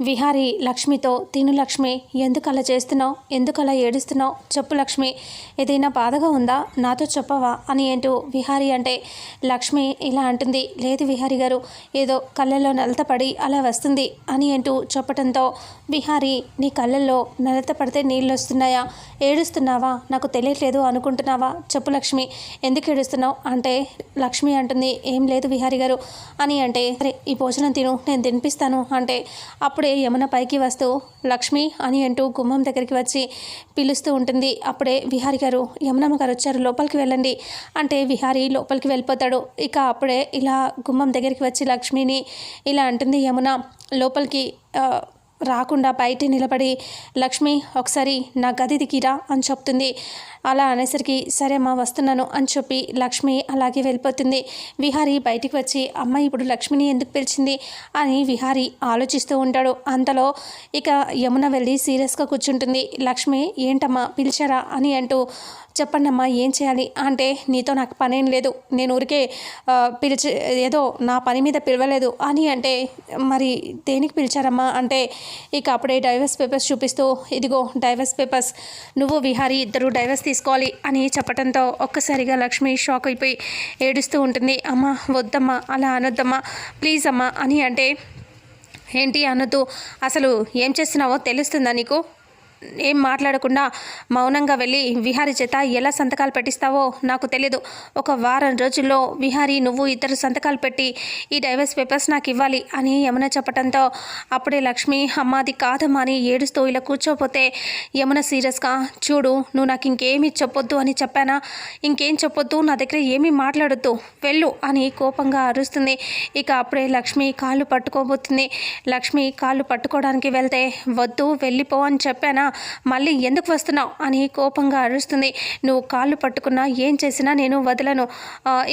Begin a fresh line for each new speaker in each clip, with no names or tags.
విహారి లక్ష్మితో తిను లక్ష్మి ఎందుకు అలా చేస్తున్నావు? ఎందుకు అలా ఏడుస్తున్నావు? చెప్పు లక్ష్మి ఏదైనా బాధగా ఉందా? నాతో చెప్పవా? అని ఏంటో విహారి అంటే లక్ష్మి ఇలా అంటుంది లేదు విహారి గారు ఏదో కళ్ళల్లో నలత పడి అలా వస్తుంది అని అంటూ చెప్పటంతో విహారి నీ కళ్ళల్లో నలత పడితే నీళ్ళు వస్తున్నాయా? ఏడుస్తున్నావా? నాకు తెలియట్లేదు అనుకుంటున్నావా? చెప్పు లక్ష్మి ఎందుకు ఏడుస్తున్నావు? అంటే లక్ష్మి అంటుంది ఏం లేదు విహారి గారు అని అంటే సరే ఈ భోజనం తిను నేను తినిపిస్తాను అంటే అప్పుడు యమున పైకి వస్తూ లక్ష్మి అని అంటూ గుమ్మం దగ్గరికి వచ్చి పిలుస్తూ ఉంటుంది. అప్పుడే విహారి గారు యమునమ్మ గారు వచ్చారు లోపలికి వెళ్ళండి. అంటే విహారి లోపలికి వెళ్ళిపోతాడు. ఇక అప్పుడే ఇలా గుమ్మం దగ్గరికి వచ్చి లక్ష్మిని ఇలా అంటుంది యమున. లోపలికి రాకుండా బయట నిలబడి లక్ష్మి ఒకసారి నా గది దిగిరా అని చెప్తుంది. అలా అనేసరికి సరే అమ్మా వస్తున్నాను అని చెప్పి లక్ష్మి అలాగే వెళ్ళిపోతుంది. విహారి బయటికి వచ్చి అమ్మ ఇప్పుడు లక్ష్మిని ఎందుకు పిలిచింది? అని విహారి ఆలోచిస్తూ ఉంటాడు. అంతలో ఇక యమున వెళ్ళి సీరియస్గా కూర్చుంటుంది. లక్ష్మి ఏంటమ్మా పిలిచారా? అని అంటూ చెప్పండమ్మా ఏం చేయాలి? అంటే నీతో నాకు పనేం లేదు. నేను ఊరికే పిలిచి ఏదో నా పని మీద పిలవలేదు. అని అంటే మరి దేనికి పిలిచారమ్మా? అంటే ఇక అప్పుడే డైవర్స్ పేపర్స్ చూపిస్తూ ఇదిగో డైవర్స్ పేపర్స్. నువ్వు విహారీ ఇద్దరు డైవర్స్ తీసుకోవాలి అని చెప్పడంతో ఒక్కసారిగా లక్ష్మి షాక్ అయిపోయి ఏడుస్తూ ఉంటుంది. అమ్మ వద్దమ్మా అలా అనొద్దమ్మా ప్లీజ్ అమ్మా అని అంటే ఏంటి అనొద్దు అసలు ఏం చేస్తున్నావో తెలుస్తుందా నీకు? ఏం మాట్లాడకుండా మౌనంగా వెళ్ళి విహారి చేత ఎలా సంతకాలు పెట్టిస్తావో నాకు తెలియదు ఒక వారం రోజుల్లో విహారి నువ్వు ఇద్దరు సంతకాలు పెట్టి ఈ డైవర్స్ పేపర్స్ నాకు ఇవ్వాలి అని యమున చెప్పడంతో అప్పుడే లక్ష్మి అమ్మాది కాదమ్మా అని ఏడుస్తూ ఇలా కూర్చోపోతే యమున సీరియస్గా చూడు నువ్వు నాకు ఇంకేమీ చెప్పొద్దు అని చెప్పానా? ఇంకేం చెప్పొద్దు? నా దగ్గర ఏమీ మాట్లాడొద్దు. వెళ్ళు అని కోపంగా అరుస్తుంది. ఇక అప్పుడే లక్ష్మి కాళ్ళు పట్టుకోబోతుంది. లక్ష్మి కాళ్ళు పట్టుకోవడానికి వెళ్తే వద్దు వెళ్ళిపో అని చెప్పానా? మళ్ళీ ఎందుకు వస్తున్నావు అని కోపంగా అరుస్తుంది. నువ్వు కాళ్ళు పట్టుకున్నా ఏం చేసినా నేను వదలను.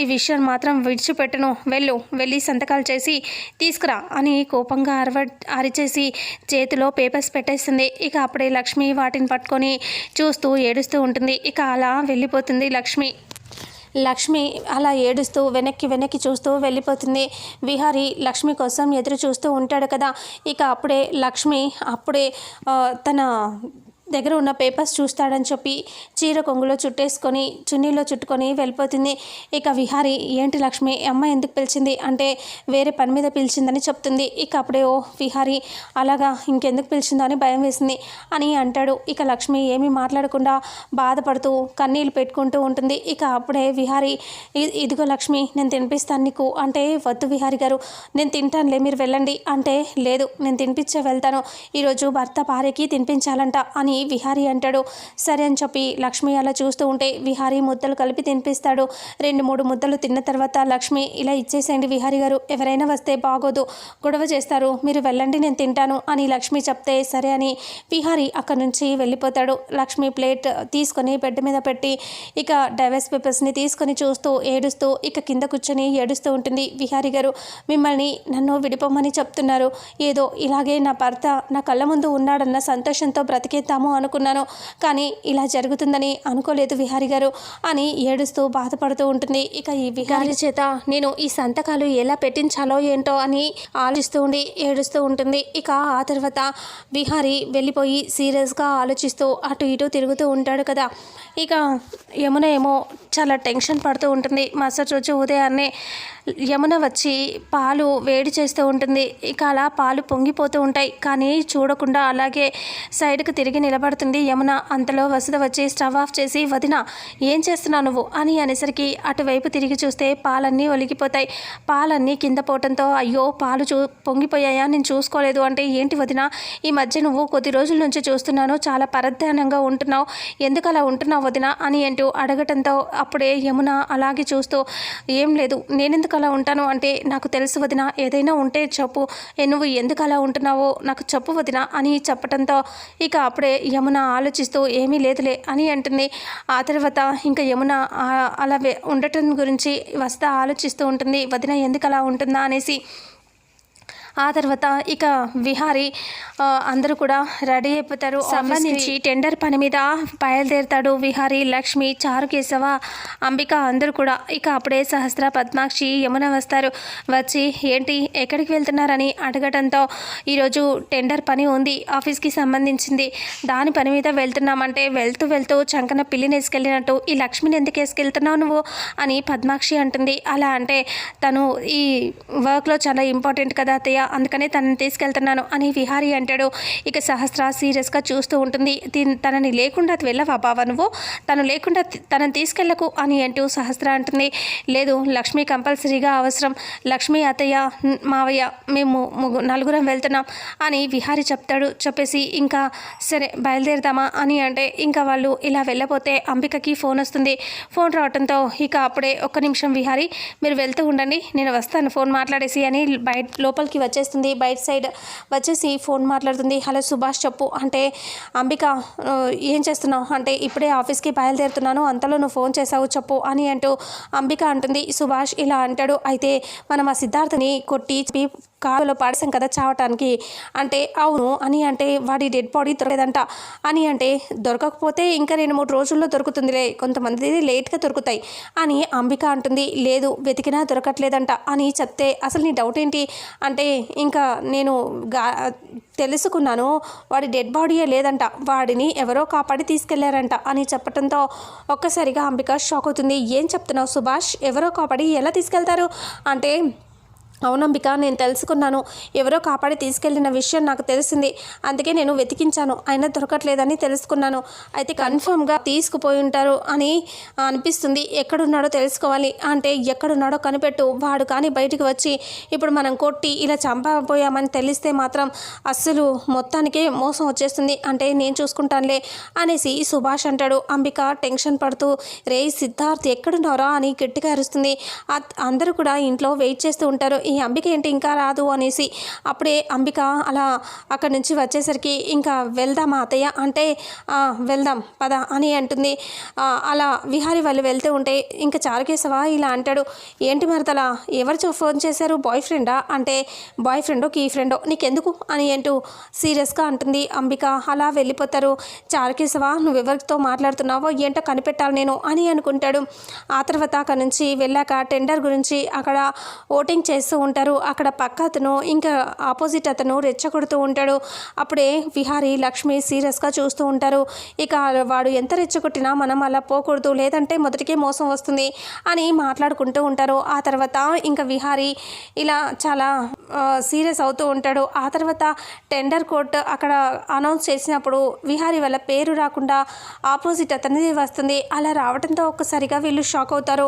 ఈ విషయం మాత్రం విడిచిపెట్టను. వెళ్ళు వెళ్ళి సంతకాలు చేసి తీసుకురా అని కోపంగా అరవ అరిచేసి చేతిలో పేపర్స్ పెట్టేస్తుంది. ఇక అప్పుడే లక్ష్మి వాటిని పట్టుకొని చూస్తూ ఏడుస్తూ ఉంటుంది. ఇక అలా వెళ్ళిపోతుంది లక్ష్మి. లక్ష్మి అలా ఏడుస్తూ వెనక్కి వెనక్కి చూస్తూ వెళ్ళిపోతుంది. విహారి లక్ష్మి కోసం ఎదురు చూస్తూ ఉంటాడు కదా. ఇక అప్పుడే లక్ష్మి అప్పుడే తన దగ్గర ఉన్న పేపర్స్ చూస్తాడని చెప్పి చీర కొంగులో చుట్టేసుకొని చున్నీలో చుట్టుకొని వెళ్ళిపోతుంది. ఇక విహారి ఏంటి లక్ష్మి అమ్మ ఎందుకు పిలిచింది? అంటే వేరే పని మీద పిలిచిందని చెప్తుంది. ఇక అప్పుడే ఓ విహారి అలాగా ఇంకెందుకు పిలిచిందో? అని భయం వేసింది. అని అంటాడు. ఇక లక్ష్మి ఏమీ మాట్లాడకుండా బాధపడుతూ కన్నీళ్ళు పెట్టుకుంటూ ఉంటుంది. ఇక అప్పుడే విహారి ఇదిగో లక్ష్మి నేను తినిపిస్తాను నీకు. అంటే వద్దు విహారి గారు నేను తింటానులే మీరు వెళ్ళండి. అంటే లేదు నేను తినిపించే వెళ్తాను. ఈరోజు భర్త భార్యకి తినిపించాలంట అని విహారి అంటాడు. సరే అని చెప్పి లక్ష్మి అలా చూస్తూ ఉంటే విహారి ముద్దలు కలిపి తినిపిస్తాడు. రెండు మూడు ముద్దలు తిన్న తర్వాత లక్ష్మి ఇలా ఇచ్చేసేయండి విహారి గారు ఎవరైనా వస్తే బాగోదు. గొడవ చేస్తారు. మీరు వెళ్ళండి నేను తింటాను అని లక్ష్మి చెప్తే సరే అని విహారి అక్కడి నుంచి వెళ్ళిపోతాడు. లక్ష్మి ప్లేట్ తీసుకొని బెడ్ మీద పెట్టి ఇక డైవర్స్ పేపర్స్ని తీసుకొని చూస్తూ ఏడుస్తూ ఇక కింద కూర్చొని ఏడుస్తూ ఉంటుంది విహారి గారు. మిమ్మల్ని నన్ను విడిపోమని చెప్తున్నారు. ఏదో ఇలాగే నా భర్త నా కళ్ళ ముందు ఉన్నాడన్న సంతోషంతో బ్రతికేద్దాము అనుకున్నాను. కానీ ఇలా జరుగుతుందని అనుకోలేదు విహారి గారు అని ఏడుస్తూ బాధపడుతూ ఉంటుంది. ఇక ఈ విహారి చేత నేను ఈ సంతకాలు ఎలా పెట్టించాలో ఏంటో అని ఆలోచిస్తూ ఉండి ఏడుస్తూ ఉంటుంది. ఇక ఆ తర్వాత విహారి వెళ్ళిపోయి సీరియస్గా ఆలోచిస్తూ అటు ఇటు తిరుగుతూ ఉంటాడు కదా. ఇక యమున ఏమో చాలా టెన్షన్ పడుతూ ఉంటుంది. మరుసటి రోజు ఉదయాన్నే యమున వచ్చి పాలు వేడి చేస్తూ ఉంటుంది. ఇక అలా పాలు పొంగిపోతూ ఉంటాయి. కానీ చూడకుండా అలాగే సైడ్కి తిరిగి నిలబడుతుంది. యమున అంతలో వసుధ వచ్చి స్టవ్ ఆఫ్ చేసి వదిన ఏం చేస్తున్నావు నువ్వు? అని అనేసరికి అటువైపు తిరిగి చూస్తే పాలన్నీ ఒలిగిపోతాయి. పాలన్నీ కింద పోవటంతో అయ్యో పాలు చూ పొంగిపోయాయా? నేను చూసుకోలేదు అంటే ఏంటి వదిన? ఈ మధ్య నువ్వు కొద్ది రోజుల నుంచి చూస్తున్నాను చాలా పరధ్యానంగా ఉంటున్నావు. ఎందుకు అలా ఉంటున్నావు వదిన? అని అంటూ అడగటంతో అప్పుడే యమున అలాగే చూస్తూ ఏం లేదు నేనెందుకు అలా ఉంటాను అంటే నాకు తెలుసు వదిన ఏదైనా ఉంటే చెప్పు. నువ్వు ఎందుకు అలా ఉంటున్నావో నాకు చెప్పు వదిన అని చెప్పటంతో ఇక అప్పుడే యమున ఆలోచిస్తూ ఏమీ లేదులే అని అంటుంది. ఆ తర్వాత ఇంకా యమున అలా ఉండటం గురించి వస్తా ఆలోచిస్తూ ఉంటుంది. వదిన ఎందుకు అలా ఉంటుందా? అనేసి ఆ తర్వాత ఇక విహారీ అందరూ కూడా రెడీ అయిపోతారు. సంబంధించి టెండర్ పని మీద బయలుదేరుతాడు విహారీ లక్ష్మి చారు కేశవ అంబిక అందరూ కూడా. ఇక అప్పుడే సహస్ర పద్మాక్షి యమున వస్తారు. వచ్చి ఏంటి ఎక్కడికి వెళ్తున్నారని అడగడంతో ఈరోజు టెండర్ పని ఉంది ఆఫీస్కి సంబంధించింది. దాని పని మీద వెళ్తున్నామంటే వెళ్తూ వెళ్తూ చంకన పిల్లిని వేసుకెళ్ళినట్టు ఈ లక్ష్మిని ఎందుకు వేసుకెళ్తున్నావు నువ్వు? అని పద్మాక్షి అంటుంది. అలా అంటే తను ఈ వర్క్లో చాలా ఇంపార్టెంట్ కదా అత్తయ్య. అందుకనే తనని తీసుకెళ్తున్నాను అని విహారీ అంటాడు. ఇక సహస్ర సీరియస్గా చూస్తూ ఉంటుంది. తనని లేకుండా వెళ్ళవా బావా నువ్వు? తను లేకుండా తనని తీసుకెళ్ళకు అని అంటూ సహస్ర అంటుంది. లేదు లక్ష్మి కంపల్సరీగా అవసరం. లక్ష్మి అత్తయ్య మావయ్య మేము ముగ్గు నలుగురం వెళ్తున్నాం అని విహారీ చెప్తాడు. చెప్పేసి ఇంకా సరే బయలుదేరుదామా అని అంటే ఇంకా వాళ్ళు ఇలా వెళ్ళపోతే అంబికకి ఫోన్ వస్తుంది. ఫోన్ రావడంతో ఇక అప్పుడే ఒక్క నిమిషం విహారీ మీరు వెళ్తూ ఉండండి నేను వస్తాను ఫోన్ మాట్లాడేసి అని బయట లోపలికి వచ్చి వచ్చేస్తుంది. బయట సైడ్ వచ్చేసి ఫోన్ మాట్లాడుతుంది. హలో సుభాష్ చెప్పు. అంటే అంబిక ఏం చేస్తున్నావు? అంటే ఇప్పుడే ఆఫీస్కి బయలుదేరుతున్నాను. అంతలో నువ్వు ఫోన్ చేసావు చెప్పు అని అంటూ అంబిక అంటుంది. సుభాష్ ఇలా అంటాడు. అయితే మనం ఆ సిద్ధార్థని కొట్టి కాలులో పాడేసాం కదా చావటానికి. అంటే అవును అని అంటే వాడి డెడ్ బాడీ దొరకలేదంట. అని అంటే దొరకకపోతే ఇంకా రెండు మూడు రోజుల్లో దొరుకుతుందిలే కొంతమంది లేట్గా దొరుకుతాయి. అని అంబిక అంటుంది లేదు వెతికినా దొరకట్లేదంట. అని చెప్తే అసలు నీ డౌట్ ఏంటి? అంటే ఇంకా నేను గా తెలుసుకున్నాను వాడి డెడ్ బాడీయే లేదంట. వాడిని ఎవరో కాపాడి తీసుకెళ్ళారంట. అని చెప్పడంతో ఒక్కసారిగా అంబిక షాక్ అవుతుంది. ఏం చెప్తున్నావు సుభాష్? ఎవరో కాపాడి ఎలా తీసుకెళ్తారు? అంటే అవునంబిక నేను తెలుసుకున్నాను. ఎవరో కాపాడి తీసుకెళ్ళిన విషయం నాకు తెలిసింది. అందుకే నేను వెతికించాను. అయినా దొరకట్లేదని తెలుసుకున్నాను. అయితే కన్ఫర్మ్గా తీసుకుపోయి ఉంటారు అని అనిపిస్తుంది. ఎక్కడున్నాడో తెలుసుకోవాలి. అంటే ఎక్కడున్నాడో కనిపెట్టు. వాడు కానీ బయటికి వచ్చి ఇప్పుడు మనం కొట్టి ఇలా చంపబోయామని తెలిస్తే మాత్రం అస్సలు మొత్తానికే మోసం వచ్చేస్తుంది. అంటే నేను చూసుకుంటానులే అనేసి సుభాష్ అంటాడు. అంబిక టెన్షన్ పడుతూ రే సిద్ధార్థ్ ఎక్కడున్నారా అని గట్టిగా అరుస్తుంది. అందరూ కూడా ఇంట్లో వెయిట్ చేస్తూ ఉంటారు. ఈ అంబిక ఏంటి ఇంకా రాదు అనేసి అప్పుడే అంబిక అలా అక్కడి నుంచి వచ్చేసరికి ఇంకా వెళ్దామా అత్తయ్య? అంటే వెళ్దాం పద అని అంటుంది. అలా విహారి వాళ్ళు వెళ్తూ ఉంటే ఇంకా చారుకేశవా ఇలా అంటాడు ఏంటి మరతలా ఎవరు చూ- ఫోన్ చేశారు? బాయ్ ఫ్రెండా? అంటే బాయ్ ఫ్రెండో కీ ఫ్రెండో? నీకెందుకు? అని అంటూ సీరియస్గా అంటుంది అంబిక. అలా వెళ్ళిపోతారు. చారుకేశవా నువ్వు ఎవరితో మాట్లాడుతున్నావో ఏంటో కనిపెట్టాలి నేను అని అనుకుంటాడు. ఆ తర్వాత అక్కడి నుంచి వెళ్ళాక టెండర్ గురించి అక్కడ ఓటింగ్ చేస్తూ ఉంటారు. అక్కడ పక్క అతను ఇంకా ఆపోజిట్ అతను రెచ్చగొడుతూ ఉంటాడు. అప్పుడే విహారి లక్ష్మి సీరియస్గా చూస్తూ ఉంటారు. ఇక వాడు ఎంత రెచ్చగొట్టినా మనం అలా పోకూడదు లేదంటే మొదటికే మోసం వస్తుంది అని మాట్లాడుకుంటూ ఉంటారు. ఆ తర్వాత ఇంకా విహారి ఇలా చాలా సీరియస్ అవుతూ ఉంటాడు. ఆ తర్వాత టెండర్ కోర్ట్ అక్కడ అనౌన్స్ చేసినప్పుడు విహారి వాళ్ళ పేరు రాకుండా ఆపోజిట్ అతనిది వస్తుంది. అలా రావడంతో ఒక్కసారిగా వీళ్ళు షాక్ అవుతారు.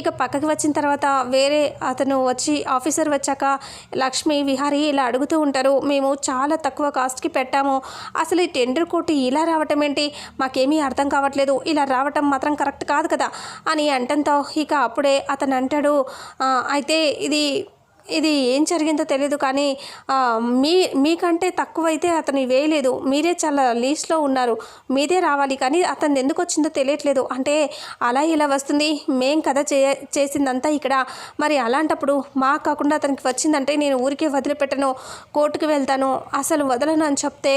ఇక పక్కకి వచ్చిన తర్వాత వేరే అతను వచ్చి ఆఫీసర్ వచ్చాక లక్ష్మి విహారి ఇలా అడుగుతూ ఉంటారు. మేము చాలా తక్కువ కాస్ట్కి పెట్టాము. అసలు ఈ టెండర్ కోటి ఇలా రావటం ఏంటి? మాకేమీ అర్థం కావట్లేదు. ఇలా రావటం మాత్రం కరెక్ట్ కాదు కదా? అని అంటంతో ఇక అప్పుడే అతను అంటాడు అయితే ఇది ఇది ఏం జరిగిందో తెలియదు కానీ మీ మీకంటే తక్కువ అయితే అతను వేయలేదు. మీరే చాలా లీస్ట్లో ఉన్నారు. మీదే రావాలి కానీ అతను ఎందుకు వచ్చిందో తెలియట్లేదు. అంటే అలా ఇలా వస్తుంది. మేం కదా చే చేసిందంతా ఇక్కడ. మరి అలాంటప్పుడు మా కాకుండా అతనికి వచ్చిందంటే నేను ఊరికే వదిలిపెట్టను కోర్టుకు వెళ్తాను. అసలు వదలను అని చెప్తే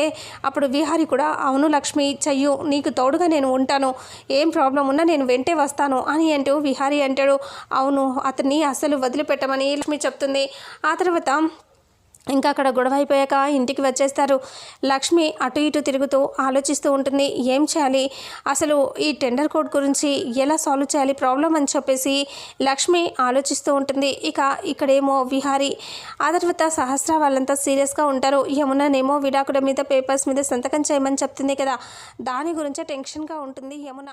అప్పుడు విహారి కూడా అవును లక్ష్మి చెయ్యు. నీకు తోడుగా నేను ఉంటాను. ఏం ప్రాబ్లం ఉన్నా నేను వెంటే వస్తాను అని అంటూ విహారి అంటాడు. అవును అతన్ని అసలు వదిలిపెట్టమని లక్ష్మి చెప్తుంది. ఆ తర్వాత ఇంకా అక్కడ గొడవ అయిపోయాక ఇంటికి వచ్చేస్తారు. లక్ష్మి అటు ఇటు తిరుగుతూ ఆలోచిస్తూ ఉంటుంది ఏం చేయాలి? అసలు ఈ టెండర్ కోడ్ గురించి ఎలా సాల్వ్ చేయాలి? ప్రాబ్లం అని చెప్పేసి లక్ష్మి ఆలోచిస్తూ ఉంటుంది. ఇక ఇక్కడేమో విహారి ఆ తర్వాత సహస్ర వాళ్ళంతా సీరియస్గా ఉంటారు. యముననేమో విడాకుల మీద పేపర్స్ మీద సంతకం చేయమని చెప్తుంది కదా. దాని గురించే టెన్షన్గా ఉంటుంది యమున.